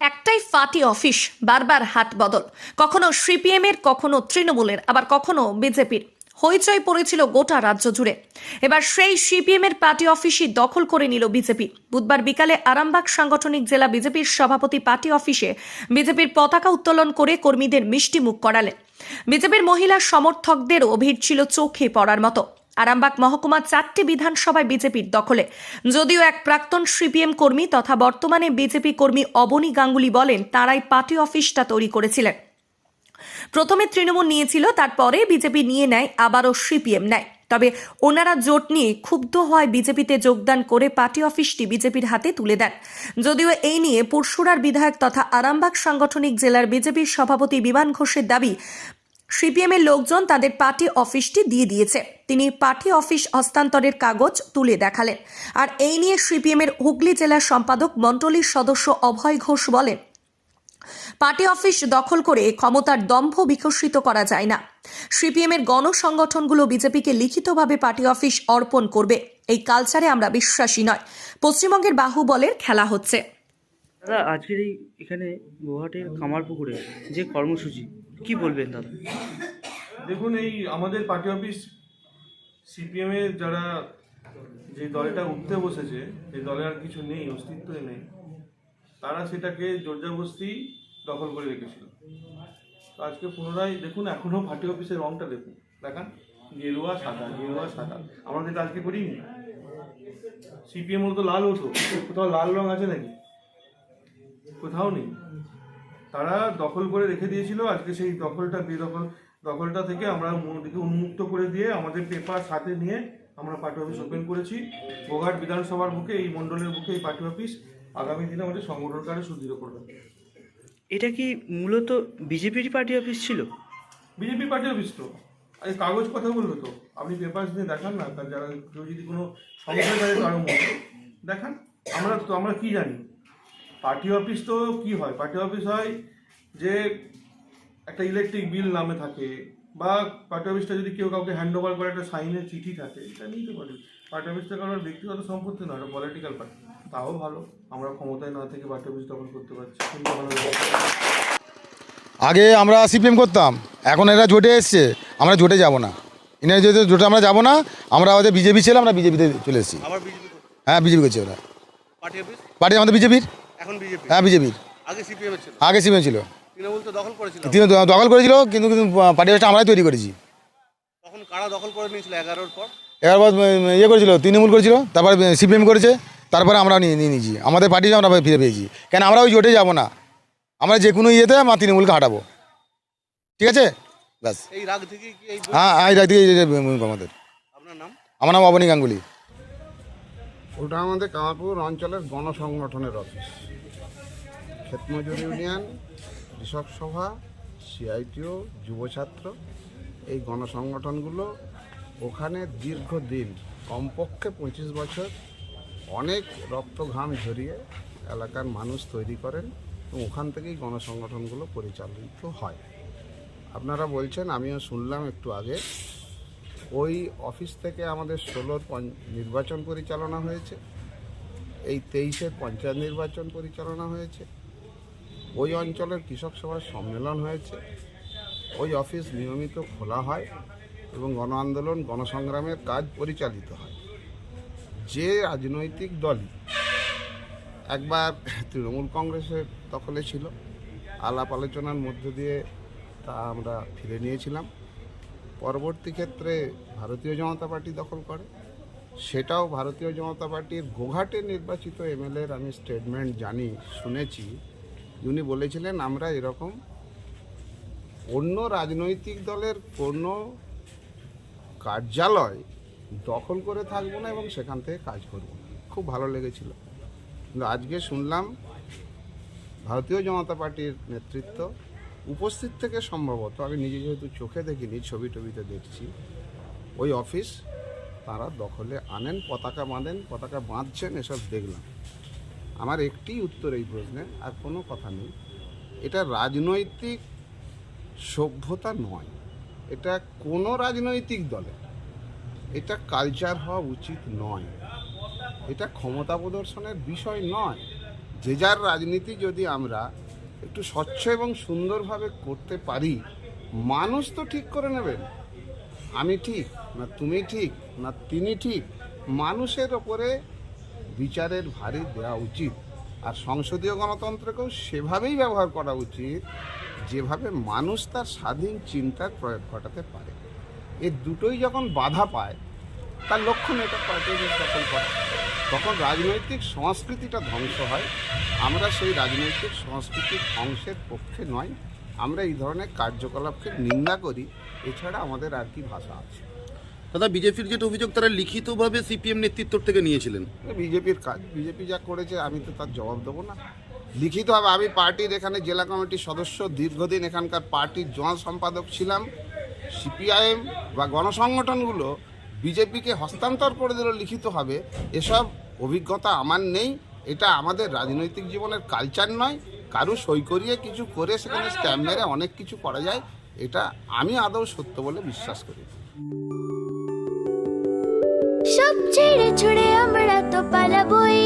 একটাই ফাটি অফিস, বারবার হাত বদল। কখনো সিপিএম এর কখনো তৃণমূলের, আবার কখনো বিজেপির। হইচই পড়েছিল গোটা রাজ্য জুড়ে। এবার সেই সিপিএম এর পার্টি অফিসই দখল করে নিল বিজেপি। বুধবার বিকালে আরামবাগ সাংগঠনিক জেলা বিজেপির সভাপতি পার্টি অফিসে বিজেপির পতাকা উত্তোলন করে কর্মীদের মিষ্টি মুখ করালেন। বিজেপির মহিলা সমর্থকদেরও ভিড় ছিল চোখে পড়ার মতো। আরামবাগ মহকুমার চারটি বিধানসভায় বিজেপির দখলে। যদিও এক প্রাক্তন সিপিএম কর্মী তথা বর্তমানে বিজেপি কর্মী অবনী গাঙ্গুলি বলেন, তারাই পার্টি অফিসটা তৈরি করেছিলেন। প্রথমে তৃণমূল নিয়েছিল, তারপরে বিজেপি নিয়ে নেয়, আবারও সিপিএম নেয়। তবে ওনারা জোট নিয়ে ক্ষুব্ধ হয় বিজেপিতে যোগদান করে পার্টি অফিসটি বিজেপির হাতে তুলে দেন। যদিও এই নিয়ে পরশুরার বিধায়ক তথা আরামবাগ সাংগঠনিক জেলার বিজেপির সভাপতি বিমান ঘোষের দাবি সিপিএম এর লোকজন তাদের পার্টি অফিসটি দিয়ে দিয়েছে। তিনি পার্টি অফিস হস্তান্তরের কাগজ তুলে দেখালেন। আর এই নিয়ে সিপিএম এর হুগলি জেলার সম্পাদক মণ্ডলীর সদস্য অভয় ঘোষ বলেন, পার্টি অফিস দখল করে ক্ষমতার দম্ভ বিকশিত করা যায় না। সিপিএম এর গণসংগঠনগুলো বিজেপিকে লিখিতভাবে পার্টি অফিস অর্পণ করবে। এই কালচারে আমরা বিশ্বাসী নয়। পশ্চিমবঙ্গের বাহুবলের খেলা হচ্ছে। আজকের এই এখানে গুয়াহাটির কামারপুকুরে যে কর্মসূচি কি বলবেন দাদা? দেখুন, এই আমাদের পার্টি অফিস সিপিএম যারা যে দলটা উঠতে বসেছে এই দলে আর কিছু নেই, অস্তিত্বই নেই, তারা সেটাকে জোরজবস্তি দখল করে রেখেছিল। তো আজকে পুনরায় দেখুন, এখনও পার্টি অফিসের রংটা দেখুন, দেখান। গেরুয়া, সাদা গেরুয়া, সাদা। আমরা যেটা আজকে করিনি। সিপিএম তো লাল হতো কোথাও লাল রং আছে নাকি? কোথাও নেই। তারা দখল করে রেখে দিয়েছিল। আজকে সেই দখলটা বেদখল দখলটা থেকে আমরা মোদিকে উন্মুক্ত করে দিয়ে আমাদের পেপার সাথে নিয়ে আমরা পার্টি অফিস ওপেন করেছি। গোঘাট বিধানসভার বুকে এই মণ্ডলের বুকে এই পার্টি অফিস আগামী দিনে আমাদের সংগঠন কার্ডে সুদৃঢ় করবে। এটা কি মূলত বিজেপির পার্টি অফিস ছিল? বিজেপি পার্টি অফিস তো। আরে কাগজ কথা বলল তো। আপনি পেপার নিয়ে দেখান না তার যারা কেউ যদি কোনো সমস্যা থাকে কারও মধ্যে দেখান আমরা তো আমরা কি জানি? পার্টি অফিস তো কি হয়? পার্টি অফিস হয় যে একটা ইলেকট্রিক বিল নামে থাকে বা পার্টি অফিসটা যদি কেউ কাউকে হ্যান্ড ওভার করে একটা সাইনের চিঠি থাকে এটা নিতে পারি। পার্টি অফিসটা কারোর ব্যক্তিগত সম্পত্তি নয় এটা পলিটিক্যাল পার্টি তাও ভালো আমরা ক্ষমতায় না থেকে পার্টি অফিস দখল করতে পারছি। আগে আমরা সিপিএম করতাম এখন এরা জোটে এসছে আমরা জোটে যাব না। এনারা যদি জোটে আমরা যাব না আমরা আমাদের বিজেপি ছিলাম আমরা বিজেপিতে চলে এসেছি। হ্যাঁ বিজেপি করছে ওরা। Party office? পার্টি আমাদের বিজেপির। এখন বিজেপি হ্যাঁ বিজেপির আগে সিপিএম ছিল? আগে সিপিএম ছিল। তৃণমূল তো দখল করেছিল। দ- দখল করেছিল কিন্তু কিন্তু পার্টি অফিসটা আমরাই তৈরি করেছি। তখন কারা দখল করে নিয়েছিল এগারোর পর? বাদ, উম, ইয়ে করেছিল তৃণমূল করেছিল তারপরে সিপিএম করেছে তারপরে আমরা নিয়ে নিয়ে নিয়েছি। আমাদের পার্টি আমরা ফিরে পেয়েছি। কেন আমরা ওই জোটে যাব না? আমরা যে কোনো ইয়েতে আমরা তৃণমূলকে হাঁটাবো। ঠিক আছে? ব্যাস। এই রাগ থেকে এই হ্যাঁ এই রাখতে আমাদের। আপনার নাম? আমার নাম অবনী গাঙ্গুলি। ওটা আমাদের কামারপুর অঞ্চলের গণসংগঠনের অফিস। ক্ষেতমজুর ইউনিয়ন, কৃষক সভা, সিআইটিও, যুব ছাত্র, এই গণসংগঠনগুলো ওখানে দীর্ঘদিন, কমপক্ষে পঁচিশ বছর, অনেক রক্ত ঘাম ঝরিয়ে এলাকার মানুষ তৈরি করেন এবং ওখান থেকেই গণসংগঠনগুলো পরিচালিত হয়। আপনারা বলছেন, আমিও শুনলাম একটু আগে ওই অফিস থেকে আমাদের ষোলোর নির্বাচন পরিচালনা হয়েছে। এই তেইশের পঞ্চায়েত নির্বাচন পরিচালনা হয়েছে। ওই অঞ্চলের কৃষক সভার সম্মেলন হয়েছে। ওই অফিস নিয়মিত খোলা হয় এবং গণ আন্দোলন, গণসংগ্রামের কাজ পরিচালিত হয়। যে রাজনৈতিক দলই একবার তৃণমূল কংগ্রেসের দখলে ছিল, আলাপ আলোচনার মধ্য দিয়ে তা আমরা ফিরে নিয়েছিলাম। পরবর্তী ক্ষেত্রে ভারতীয় জনতা পার্টি দখল করে। সেটাও ভারতীয় জনতা পার্টির গোঘাটে নির্বাচিত এমএলএর আমি স্টেটমেন্ট জানি, শুনেছি। উনি বলেছিলেন, আমরা এরকম অন্য রাজনৈতিক দলের কোনো কার্যালয় দখল করে থাকব না এবং সেখান থেকে কাজ করব না। খুব ভালো লেগেছিল। কিন্তু আজকে শুনলাম ভারতীয় জনতা পার্টির নেতৃত্ব উপস্থিত থেকে সম্ভবত, আমি নিজে যেহেতু চোখে দেখিনি, ছবি টবিতে দেখছি, ওই অফিস তারা দখলে আনেন, পতাকা বাঁধেন, পতাকা বাঁধছেন, এসব দেখলাম। আমার একটি উত্তর এই প্রশ্নে, আর কোনো কথা নেই। এটা রাজনৈতিক সভ্যতা নয়, এটা কোনো রাজনৈতিক দলে। এটা কালচার হওয়া উচিত নয়। এটা ক্ষমতা প্রদর্শনের বিষয় নয়। যে যার রাজনীতি যদি আমরা একটু স্বচ্ছ এবং সুন্দরভাবে করতে পারি, মানুষ তো ঠিক করে নেবেন। আমি ঠিক, না তুমি ঠিক, না তিনি ঠিক, মানুষের ওপরে বিচারের ভারী দেওয়া উচিত। আর সংসদীয় গণতন্ত্রকেও সেভাবেই ব্যবহার করা উচিত, যেভাবে মানুষ তার স্বাধীন চিন্তার প্রয়োগ ঘটাতে পারে। এ দুটোই যখন বাধা পায় তার লক্ষণ এটা পার্টি অফিস দখল করা তখন রাজনৈতিক সংস্কৃতিটা ধ্বংস হয়। আমরা সেই রাজনৈতিক সংস্কৃতির ধ্বংসের পক্ষে নয়। আমরা এই ধরনের কার্যকলাপকে নিন্দা করি। এছাড়া আমাদের আর কি ভাষা আছে? দাদা বিজেপির যেটা অভিযোগ তারা লিখিতভাবে সিপিএম নেতৃত্ব থেকে নিয়েছিলেন। বিজেপির কাজ বিজেপি যা করেছে আমি তো তার জবাব দেবো না। লিখিতভাবে আমি পার্টির এখানে জেলা কমিটির সদস্য দীর্ঘদিন এখানকার পার্টির জোয়ান সম্পাদক ছিলাম। সিপিআইএম বা গণসংগঠনগুলো বিজেপিকে হস্তান্তর করে দিল লিখিতভাবে, এসব অভিজ্ঞতা আমার নেই, এটা আমাদের রাজনৈতিক জীবনের কালচার নয়, কারু সই করিয়ে কিছু করে সেখানে স্ট্যাম্প মেরে অনেক কিছু করা যায়, এটা আমি আদৌ সত্য বলে বিশ্বাস করি সব ছেড়ে ছুড়ে আমরা তো পালাবই।